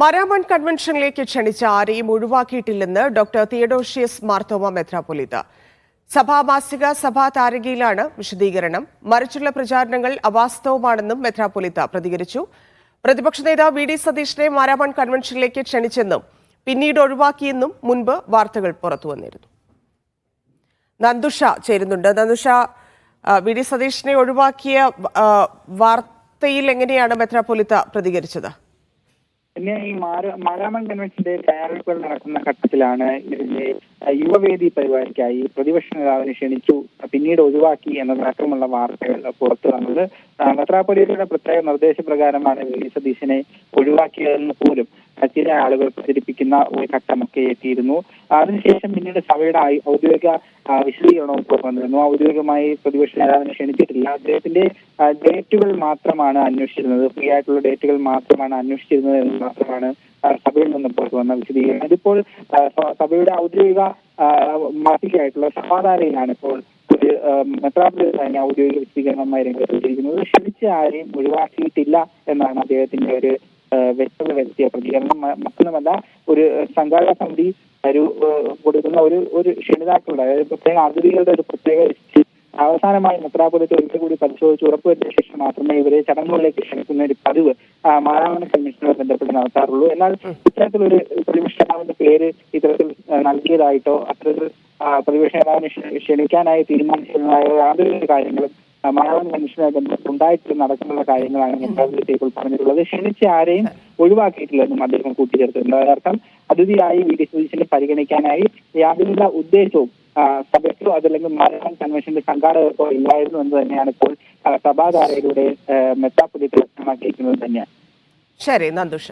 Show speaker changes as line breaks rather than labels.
മരാമൺ കൺവെൻഷനിലേക്ക് ക്ഷണിച്ച ആരെയും ഒഴിവാക്കിയിട്ടില്ലെന്ന് ഡോക്ടർ തിയഡോഷ്യസ് മാർത്തോമ മെത്രാപൊലിത സഭാമാസിക സഭാ താരകയിലാണ് വിശദീകരണം. മറിച്ചുള്ള പ്രചാരണങ്ങൾ അവാസ്തവമാണെന്നും മെത്രാപൊലിത പ്രതികരിച്ചു. പ്രതിപക്ഷ നേതാവ് വി ഡി സതീഷിനെ മാരാമൺ കൺവെൻഷനിലേക്ക് ക്ഷണിച്ചെന്നും പിന്നീട് ഒഴിവാക്കിയെന്നും മുൻപ് വാർത്തകൾ പുറത്തുവന്നിരുന്നു നന്ദുഷ ചേരുന്നുണ്ട്. നന്ദുഷ വി ഡി സതീഷിനെ ഒഴിവാക്കിയ വാർത്തയിൽ എങ്ങനെയാണ് മെത്രാപൊലിത പ്രതികരിച്ചത്?
പിന്നെ ഈ മാര- മാരാമൺ കൺവെൻഷന്റെ തയ്യാറെടുപ്പുകൾ നടക്കുന്ന ഘട്ടത്തിലാണ് ഇതിന്റെ യുവവേദി പരിപാടിക്കായി പ്രതിപക്ഷ നേതാവിനെ ക്ഷണിച്ചു പിന്നീട് ഒഴിവാക്കി എന്നതടക്കമുള്ള വാർത്തകൾ പുറത്തു വന്നത്. ആ, മെത്രാപ്പൊലീത്തയുടെ പ്രത്യേക നിർദ്ദേശപ്രകാരമാണ് വി. സതീശനെ ഒഴിവാക്കിയതെന്ന് പോലും ചില ആളുകൾ പ്രചരിപ്പിക്കുന്ന ഒരു ഘട്ടമൊക്കെ എത്തിയിരുന്നു. അതിനുശേഷം പിന്നീട് സഭയുടെ ഔദ്യോഗിക വിശദീകരണവും പുറത്തു വന്നിരുന്നു. ഔദ്യോഗികമായി പ്രതിപക്ഷ നേതാവിനെ ക്ഷണിച്ചിട്ടില്ല. അദ്ദേഹത്തിന്റെ ഡേറ്റുകൾ മാത്രമാണ് അന്വേഷിച്ചിരുന്നത്. ഫ്രീ ആയിട്ടുള്ള ഡേറ്റുകൾ മാത്രമാണ് അന്വേഷിച്ചിരുന്നത് എന്ന് മാത്രമാണ് സഭയിൽ നിന്നും പുറത്തു വന്ന വിശദീകരണം. ഇതിപ്പോൾ സഭയുടെ ഔദ്യോഗിക മാസികയായിട്ടുള്ള സഭാധാരയിലാണ് ഇപ്പോൾ ഒരു മെത്രാപ്പൊലിത്ത തന്നെ ഔദ്യോഗിക വിശദീകരണമായി രംഗത്ത് വെച്ചിരിക്കുന്നത് ക്ഷണിച്ച ആരെയും ഒഴിവാക്കിയിട്ടില്ല എന്നാണ് അദ്ദേഹത്തിന്റെ ഒരു വ്യക്തത വരുത്തിയ പ്രതികരണം. മറ്റൊന്നുമല്ല ഒരു സംഘാടക സമിതി ഒരു കൊടുക്കുന്ന ഒരു ഒരു ക്ഷണിതാക്കളുടെ അതായത് പ്രത്യേക അതിഥികളുടെ ഒരു പ്രത്യേക ലിസ്റ്റ് അവസാനമായി മെത്രാപൊലിറ്റ് ഒരിക്കൽ കൂടി പരിശോധിച്ച് ഉറപ്പുവരുത്തിയ ശേഷം മാത്രമേ ഇവരെ ചടങ്ങുകളിലേക്ക് ക്ഷണിക്കുന്ന ഒരു പതിവ് മാരാമണ കമ്മീഷനുമായി ബന്ധപ്പെട്ട് നടത്താറുള്ളൂ. എന്നാൽ ഇത്തരത്തിലൊരു പ്രതിപക്ഷ നേതാവിന്റെ പേര് ഇത്തരത്തിൽ നൽകിയതായിട്ടോ അത്തരത്തിൽ പ്രതിപക്ഷ നേതാവിനെ ക്ഷണിക്കാനായി തീരുമാനിച്ചതായോ യാതൊരു കാര്യങ്ങളും മാരാമൺ കമ്മീഷനുമായി ഉണ്ടായിട്ട് നടക്കുന്ന കാര്യങ്ങളാണ് മെത്രാപ്പൊലിത്ത ടേബിൾ പറഞ്ഞിട്ടുള്ളത്. ക്ഷണിച്ച ആരെയും ഒഴിവാക്കിയിട്ടില്ലെന്നും അദ്ദേഹം കൂട്ടിച്ചേർത്തിട്ടുണ്ട് അതിനർത്ഥം അതിഥിയായി വി ഡി സതീശനെ പരിഗണിക്കാനായി യാതൊരുവിധ ഉദ്ദേശവും സഭയ്ക്കോ അതല്ലെങ്കിൽ മാരാമൺ കൺവെൻഷന്റെ സംഘാടകർക്കോ ഇല്ലായിരുന്നു എന്ന് തന്നെയാണ് ഇപ്പോൾ സഭാധാരയിലൂടെ മെത്താപ്പുലി വ്യക്തമാക്കിയിരിക്കുന്നത് തന്നെയാണ്.
ശരി നന്ദുഷ.